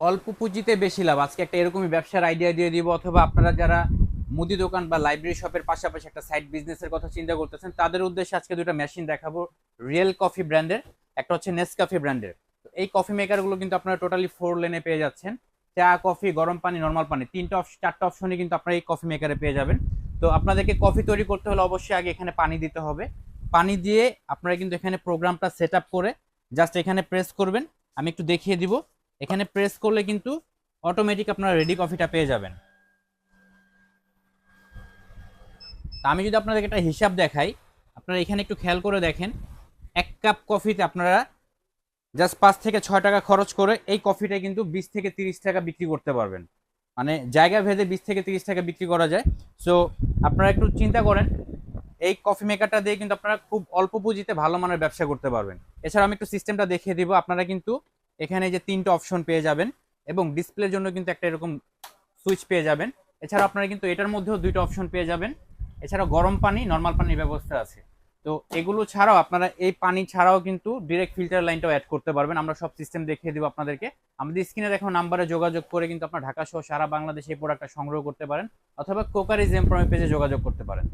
অল্প পুঁজিতে বেশি লাভ। আজকে একটা এরকমই ব্যবসার আইডিয়া দিয়ে দিব, অথবা আপনারা যারা মুদি দোকান বা লাইব্রেরি শপের পাশাপাশি একটা সাইড বিজনেসের কথা চিন্তা করতেছেন, তাদের উদ্দেশ্যে আজকে দুটো মেশিন দেখাবো রিয়েল কফি ব্র্যান্ডের একটা হচ্ছে নেসকাফি ব্র্যান্ডের এই কফি মেকারগুলো কিন্তু আপনারা টোটালি ফোর লেনে পেয়ে যাচ্ছেন। চা কফি গরম পানি নর্মাল পানি, তিনটা চারটা অপশনই কিন্তু আপনারা এই কফি মেকারে পেয়ে যাবেন। তো আপনাদেরকে কফি তৈরি করতে হলে অবশ্যই আগে এখানে পানি দিতে হবে। পানি দিয়ে আপনারা কিন্তু এখানে প্রোগ্রামটা সেট করে জাস্ট এখানে প্রেস করবেন। আমি একটু দেখিয়ে দিব। এখানে প্রেস করলে কিন্তু অটোমেটিক আপনারা রেডি কফিটা পেয়ে যাবেন। আমি যদি আপনাদেরকে একটা হিসাব দেখাই, আপনারা এখানে একটু খেয়াল করে দেখেন, এক কাপ কফিতে আপনারা জাস্ট পাঁচ থেকে ছয় টাকা খরচ করে এই কফিটা কিন্তু বিশ থেকে তিরিশ টাকা বিক্রি করতে পারবেন। মানে জায়গা ভেদে বিশ থেকে তিরিশ টাকা বিক্রি করা যায়। সো আপনারা একটু চিন্তা করেন, এই কফি মেকারটা দিয়ে কিন্তু আপনারা খুব অল্প পুঁজিতে ভালো মানের ব্যবসা করতে পারবেন। এছাড়া আমি একটু সিস্টেমটা দেখিয়ে দিব, আপনারা কিন্তু এখানে যে তিনটা অপশন পেয়ে যাবেন এবং ডিসপ্লের জন্য কিন্তু একটা এরকম সুইচ পেয়ে যাবেন। এছাড়া আপনারা কিন্তু এটার মধ্যেও দুইটা অপশন পেয়ে যাবেন। এছাড়া গরম পানি নর্মাল পানির ব্যবস্থা আছে। তো এগুলো ছাড়াও আপনারা এই পানি ছাড়াও কিন্তু ডিরেক্ট ফিল্টার লাইনটাও অ্যাড করতে পারবেন। আমরা সব সিস্টেম দেখিয়ে দেবো আপনাদেরকে। আমাদের স্ক্রিনে দেখো নাম্বারে যোগাযোগ করে কিন্তু আপনার ঢাকা সহ সারা বাংলাদেশে এই প্রোডাক্টটা সংগ্রহ করতে পারেন। অথবা কোকারি জেম পেজে যোগাযোগ করতে পারেন।